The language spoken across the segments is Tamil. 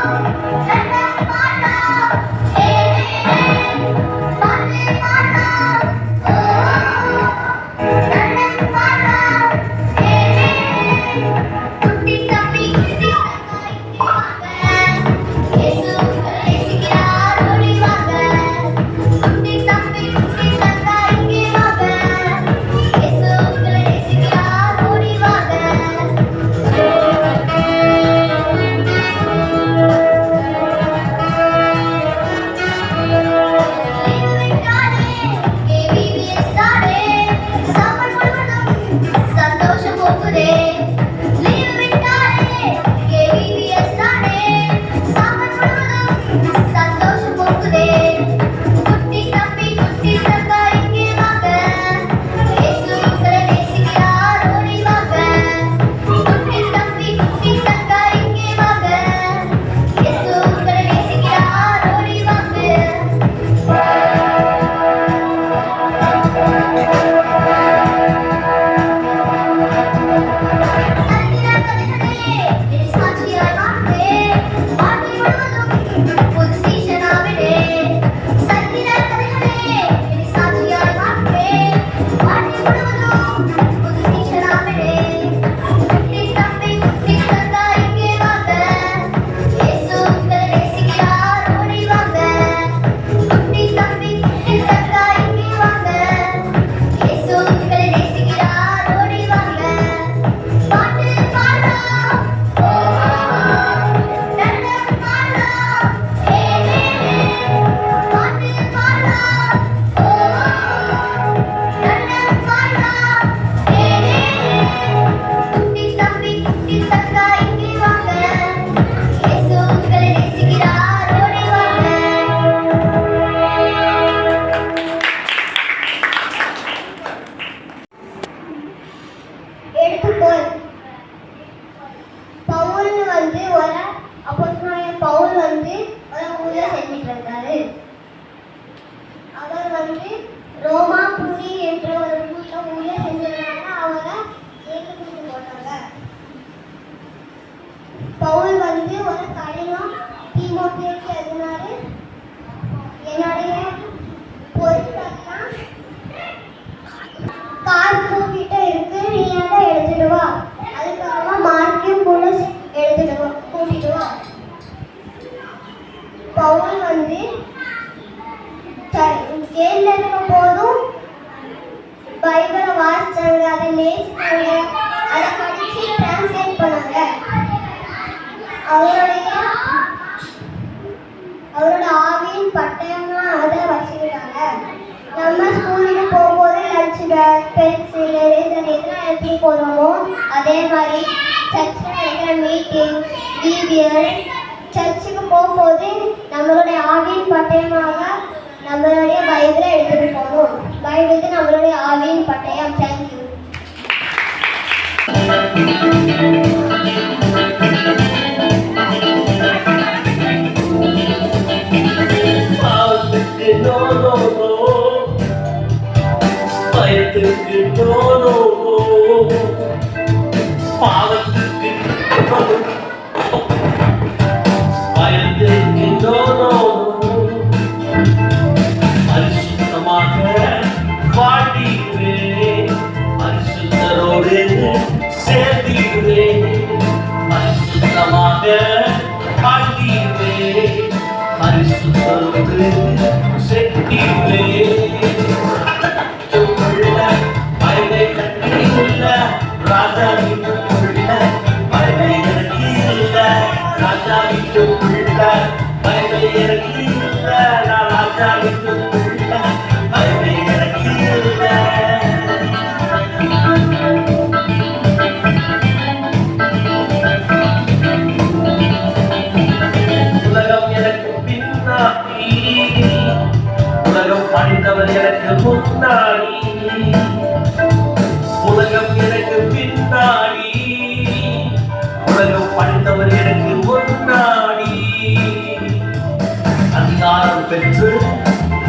Take அவருடைய அவரோட ஆவியின் பட்டயமா அதை வச்சுக்கிட்டாங்க. நம்ம ஸ்கூலுக்கு போகும்போது லஞ்ச் பேக் பென்சில் எரேசர் இதெல்லாம் எப்படி போகிறோமோ அதே மாதிரி சர்ச்சில் நடக்கிற மீட்டிங் டிபிஎஸ் சர்ச்சுக்கு போகும்போது நம்மளுடைய ஆவியின் பட்டயமாக நம்மளுடைய பைபிளை எடுத்துகிட்டு போகணும் பைபிளுக்கு நம்மளுடைய ஆவியின் பட்டயம். தேங்க்யூ sentirle உலகம் எனக்கு பின்னாடி. உலகம் படித்தவர் எனக்கு முன்னாடி. அதிகாரம் பெற்று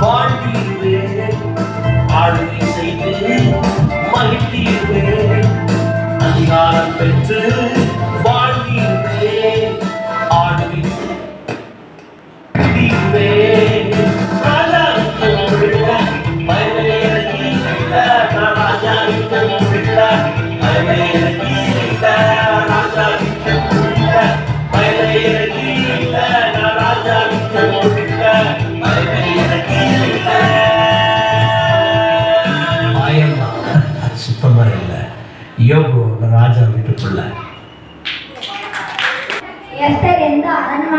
வாழ்ந்தீர்கள் ஆளுகை செய்து மகிழ்ந்தீர்கள் அதிகாரம் பெற்று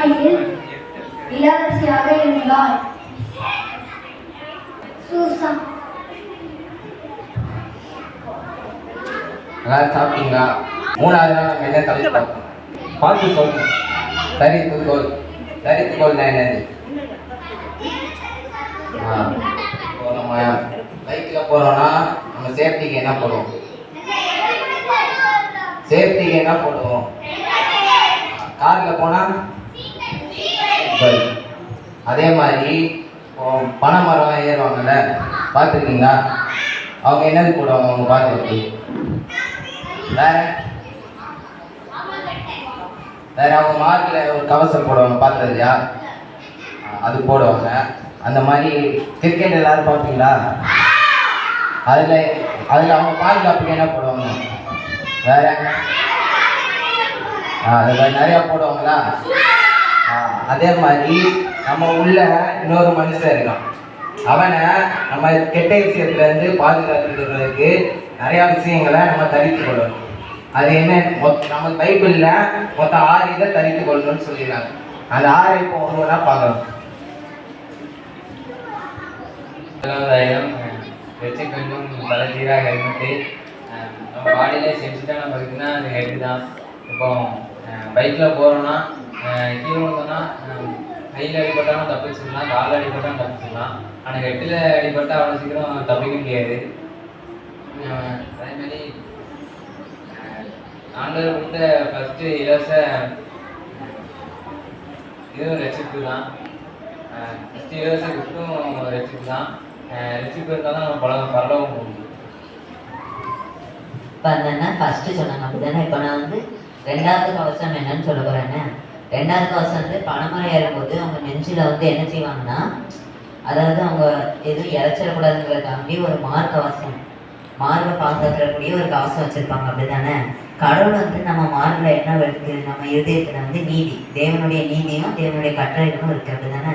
அரண்மனையில் இளவரசியாக இருந்தார். சூசம் சாப்பிட்டீங்களா? மூணாவது நாள் நம்ம என்ன தலைப்பு பார்த்து சொல்லுங்க தரித்துக்கோள் தரித்துக்கோள்னா என்னது? ஆ இப்போ நம்ம பைக்கில் போகிறோம்னா நம்ம சேஃப்டிக்கு என்ன போடுவோம்? சேஃப்டிக்கு என்ன போடுவோம்? காரில் போனால் பைக் அதே மாதிரி பனை மரம் ஏறுவாங்கல்ல பார்த்துருக்கீங்களா? அவங்க என்னது போடுவாங்க அவங்க பார்த்துருக்கு வேற? வேற அவங்க மார்க்கில் ஒரு கவசம் போடுவாங்க பார்த்ததுலையா அது போடுவாங்க. அந்த மாதிரி கிரிக்கெட் எல்லாரும் பார்ப்பீங்களா? அதில் அதில் அவங்க பாதுகாப்புக்கு என்ன போடுவாங்க? வேற? அது மாதிரி நிறையா போடுவாங்களா? அதே மாதிரி நம்ம உள்ள இன்னொரு மனுஷன் இருக்கான். அவனை நம்ம கெட்ட விஷயத்துலேருந்து பாதுகாத்துக்கிறதுக்கு நிறையா விஷயங்களை நம்ம தரித்து கொள்ளணும். அது என்ன? நம்ம பைபிளில் மொத்தம் ஆறு இதை தரித்து கொள்ளணும்னு சொல்லிடுறாங்க அந்த ஆறை இப்போ ஒன்று பார்க்கலாம் தைலம் வச்சு கொஞ்சம் தலைச்சீராக ஹெல்மெட்டு நம்ம பாடியில் நம்ம பகுதினா அது ஹெட்டு தான். இப்போ பைக்கில் போகிறோன்னா கீழே சொன்னால் கையில் அடிபட்டாலும் தப்பிச்சிடலாம் காலில் அடிபட்டாலும் தப்பிச்சிடலாம் ஆனால் கட்டில் அடிபட்டால் அவ்வளோ சீக்கிரம் தப்பிக்க முடியாது. அதேமாரி ஆண்டவர் கொடுத்த ஃபஸ்ட்டு இலவச இதுவும் ரசிப்பு தான் ஃபஸ்ட்டு இலவச கிஃப்ட்டும் ரசிப்பு தான் ரசிப்பு இருந்தால் தான் நம்ம பல பரலவும் இப்போ அந்த ஃபஸ்ட்டு சொன்னாங்க அப்படிதானே இப்போ நான் வந்து ரெண்டாவது கவசம் என்னன்னு சொல்ல போகிறேன்னு ரெண்டாவது காசு வந்து பணமரம் ஏறும்போது அவங்க நெஞ்சில் வந்து என்ன செய்வாங்கன்னா அதாவது அவங்க எதுவும் இழைச்சிடக்கூடாதுங்கிறதுக்காண்டி ஒரு மார் கவசம் மார்பை பாதுகாக்கக்கூடிய ஒரு கவசம் வச்சுருப்பாங்க அப்படிதானே கடவுள் வந்து நம்ம மார்பில் என்ன இருக்கு நம்ம இருதயத்தில் வந்து நீதி தேவனுடைய நீதியும் தேவனுடைய கட்டளைகளும் அப்படி தானே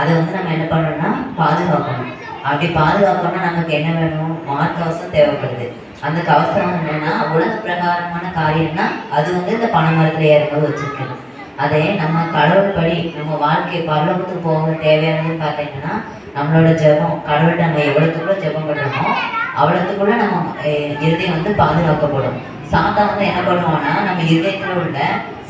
அதை வந்து நம்ம என்ன பண்ணணும்னா பாதுகாக்கணும். அப்படி பாதுகாக்கணும்னா நமக்கு என்ன வேணும்? மார்க் கவசம் தேவைப்படுது. அந்த கவசம் என்னன்னா உலக பிரகாரமான காரியம்னா அது வந்து இந்த பனைமரத்துல ஏறும்போது வச்சுருக்கணும். அதே நம்ம கடவுள் படி நம்ம வாழ்க்கை பல்லவத்துக்கு போக தேவையானதுன்னு பார்த்தீங்கன்னா நம்மளோட ஜெபம் கடவுள்கிட்ட நம்ம எவ்வளோத்துக்குள்ள ஜெபம் பண்ணுறோமோ அவ்வளோத்துக்குள்ள நம்ம இருதயம் வந்து பாதுகாக்கப்படும். சாத்தான் வந்து என்ன பண்ணுவான்னா நம்ம இருதயத்தில் உள்ள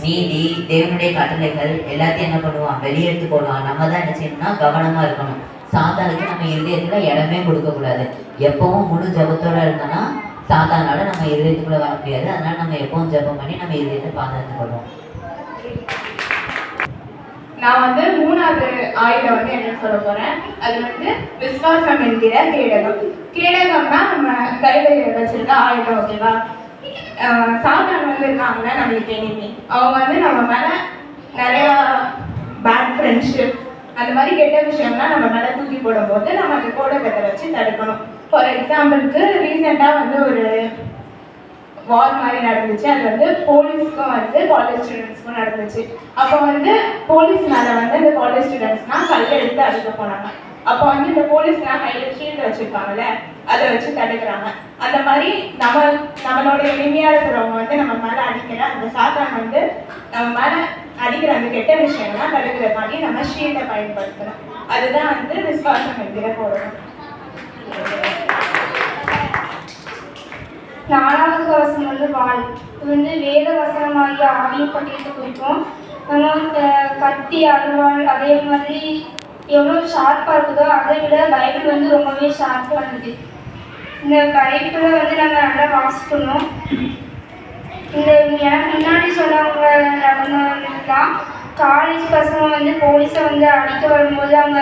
நீதி தேவனுடைய கட்டளைகள் எல்லாத்தையும் என்ன பண்ணுவான் வெளியெடுத்து போடுவான் நம்ம தான் என்ன செய்யணும்னா கவனமாக இருக்கணும். சாத்தானுக்கு நம்ம இருதயத்தில் இடமே கொடுக்கக்கூடாது. எப்பவும் முழு ஜபத்தோட இருந்தோம்னா சாத்தானால நம்ம இருதயத்துக்குள்ளே வர முடியாது. அதனால நம்ம எப்பவும் ஜெபம் பண்ணி நம்ம இருதயத்தை பாதுகாத்து நான் வந்து மூணாவது ஆயுதம் வந்து என்ன சொல்ல போறேன்? அது வந்து விஸ்வாசம் என்கிற கேடகம். கேடகம்னா நம்ம கையில் வச்சிருக்க ஆயுதம் ஓகேவா? ஆஹ் சாத்தான் வந்து இருக்காங்க நம்மளுக்கு எனிமி அவங்க வந்து நம்ம மேல நிறைய பேட் ஃப்ரெண்ட்ஷிப் அந்த மாதிரி கெட்ட விஷயம்லாம் நம்ம மேல தூக்கி போடும்போது நம்ம அந்த கோடகத்தை வச்சு தடுக்கணும். ஃபார் எக்ஸாம்பிளுக்கு ரீசெண்டாக வந்து ஒரு வார் மாதிரி நடந்துச்சு. அது வந்து போலீஸ்க்கும் வந்து காலேஜ் ஸ்டூடெண்ட்ஸ்க்கும் நடந்துச்சு. அப்போ வந்து போலீஸ் மேலே வந்து இந்த காலேஜ் ஸ்டூடெண்ட்ஸ்னால் கல் எடுத்து அடிக்க போனாங்க. அப்போ வந்து இந்த போலீஸ்லாம் கையில் ஷீல்டு வச்சிருப்பாங்கல்ல அதை வச்சு தடுக்கிறாங்க. அந்த மாதிரி நம்ம நம்மளோட இனிமையாக இருக்கிறவங்க வந்து நம்ம மேலே அடிக்கிற அந்த சாத்தான் வந்து நம்ம மேலே அடிக்கிற அந்த கெட்ட விஷயம்லாம் தடுக்கிறதுக்காண்டி நம்ம ஷீல்டை பயன்படுத்தணும். அதுதான் வந்து விஸ்வாசம் என்கிற போடணும் நாலாவது கவசம் வந்து வாள் இது வந்து வேத வசனமாகிய ஆவியின் பட்டியத்தை குறிக்கும். கத்தி அருவாள் அதே மாதிரி எவ்வளோ ஷார்ப்பாக இருக்குதோ அதை விட பைபிள் வந்து ரொம்பவே ஷார்ப்பாக இருந்தது இந்த பைபிளை வந்து நம்ம நல்லா வாசிக்கணும். இந்த எனக்கு முன்னாடி சொன்னவங்க நடந்தவங்கலாம் காலேஜ் பசங்க வந்து போலீஸை வந்து அடிக்க வரும்போது அவங்க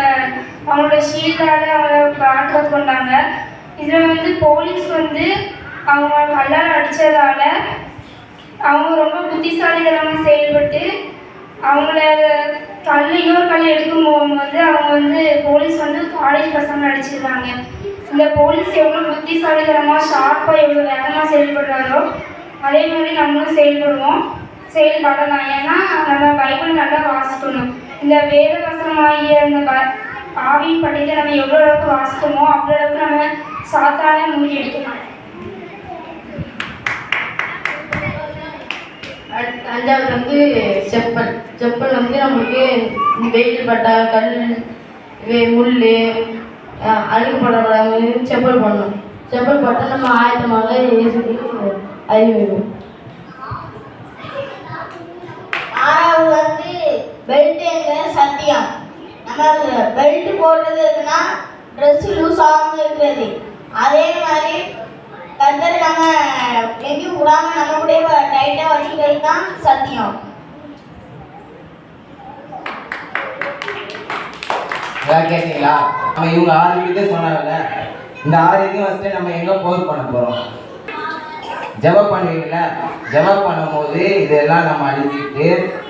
அவங்களோட ஷீல்டால அவங்கள பாதுகாத்து கொண்டாங்க. இதில் வந்து போலீஸ் வந்து அவங்க கல்லால் அடித்ததால அவங்க ரொம்ப புத்திசாலித்தனமாக செயல்பட்டு அவங்கள கல் இன்னொரு கல் எடுக்கும் போகும்போது அவங்க வந்து போலீஸ் வந்து காலேஜ் பசங்க அடிச்சிருந்தாங்க இந்த போலீஸ் எவ்வளோ புத்திசாலித்தனமாக ஷார்ப்பாக எவ்வளோ வேகமாக செயல்படுறாரோ அதே மாதிரி நம்மளும் செயல்படுவோம். செயல்படலாம். ஏன்னா நம்ம பைபிள் நல்லா வாசிக்கணும். இந்த வேத வசனமாகிய அந்த ப ஆவியின் பட்டியத்தை நம்ம எவ்வளோ அளவுக்கு வாசிக்கணுமோ அவ்வளோ அளவுக்கு நம்ம சாத்தானே மூடி அஞ்சாவது வந்து செப்பல். செப்பல் வந்து நம்மளுக்கு வெயில் பட்டா கல் முள் அழுகு அழுக்கு போடக்கூடாது செப்பல் பண்ணணும் செப்பல் போட்டால் நம்ம ஆயத்தமாக இயேசுக்கு அறிவிடும் ஆறாவது வந்து பெல்ட் எங்க சத்தியம். நம்ம பெல்ட் போட்டது இருக்குன்னா ட்ரெஸ் லூஸ் ஆகாம இருக்கிறது. அதே மாதிரி கர்த்தர் நம்ம எங்கேயும் விடாம நம்ம கூட டைட்டா வச்சுக்கிறது தான் சத்தியம். கேட்டீங்களா? நம்ம இவங்க ஆறு வீட்டுக்கே சொன்னாங்கல்ல? இந்த ஆறு இதையும் வச்சுட்டு நம்ம எங்க போர் பண்ண போறோம்? ஜெபம் பண்ணுவீங்களா ஜெபம் பண்ணும்போது இதெல்லாம் நம்ம அழிஞ்சிக்கிட்டு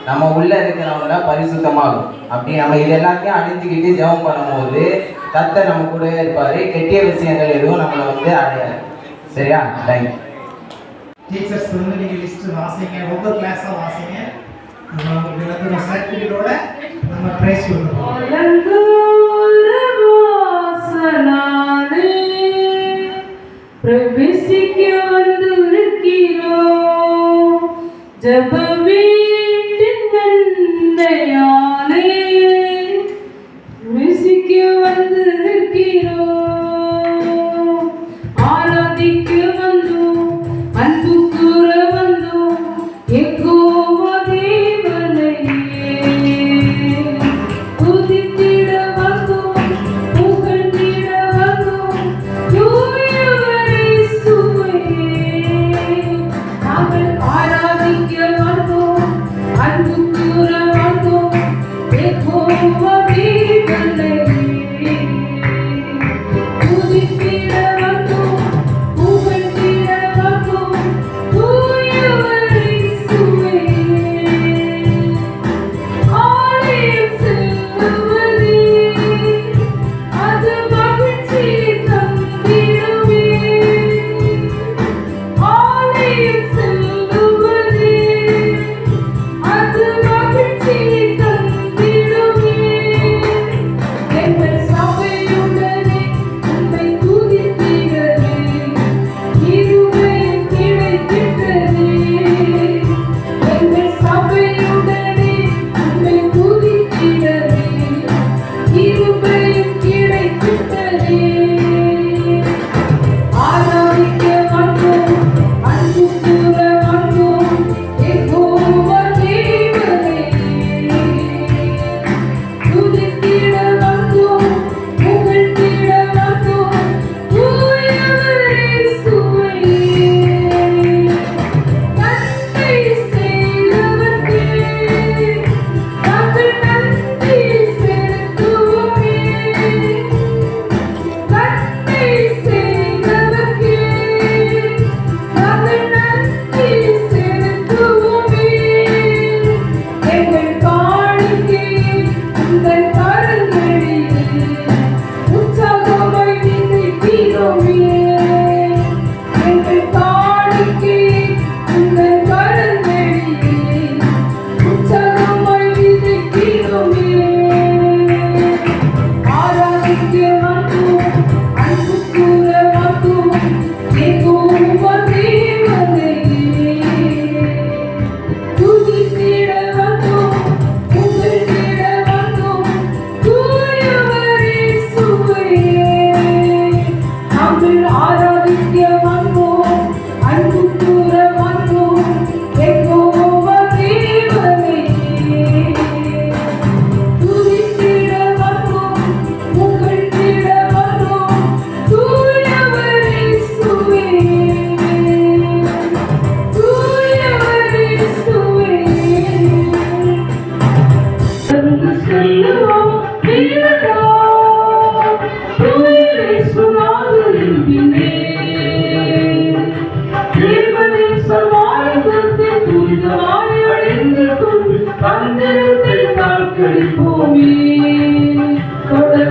நம்ம உள்ள இருக்கிறவங்கள பரிசுத்தமாகும் அப்படி நம்ம இது எல்லாத்தையும் அழிஞ்சுக்கிட்டு ஜெபம் பண்ணும்போது கத்த நம்ம கூடவே இருப்பாரு. கெட்டிய விஷயங்கள் எதுவும் நம்மளை வந்து அடையாது. சரியா? தேங்க்யூ டீச்சர்ஸ் வந்து நீங்கள் லிஸ்ட்டு வாசிங்க. ஒவ்வொரு கிளாஸாக வாசிங்க. நம்ம உங்களுக்கு வந்து ஒரு சர்டிஃபிகேட்டோட நம்ம ப்ரைஸ் கொடுக்குறோம் பிரவேசிக்க வந்து இருக்கிறோம்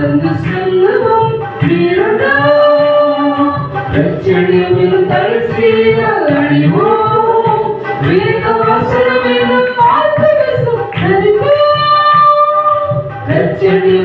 கடந்து செல்லுவோம் பிரச்சனையில் தரிசீலம் அணிவோம் வேத வசனம் பார்த்து பிரச்சனை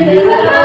Gracias.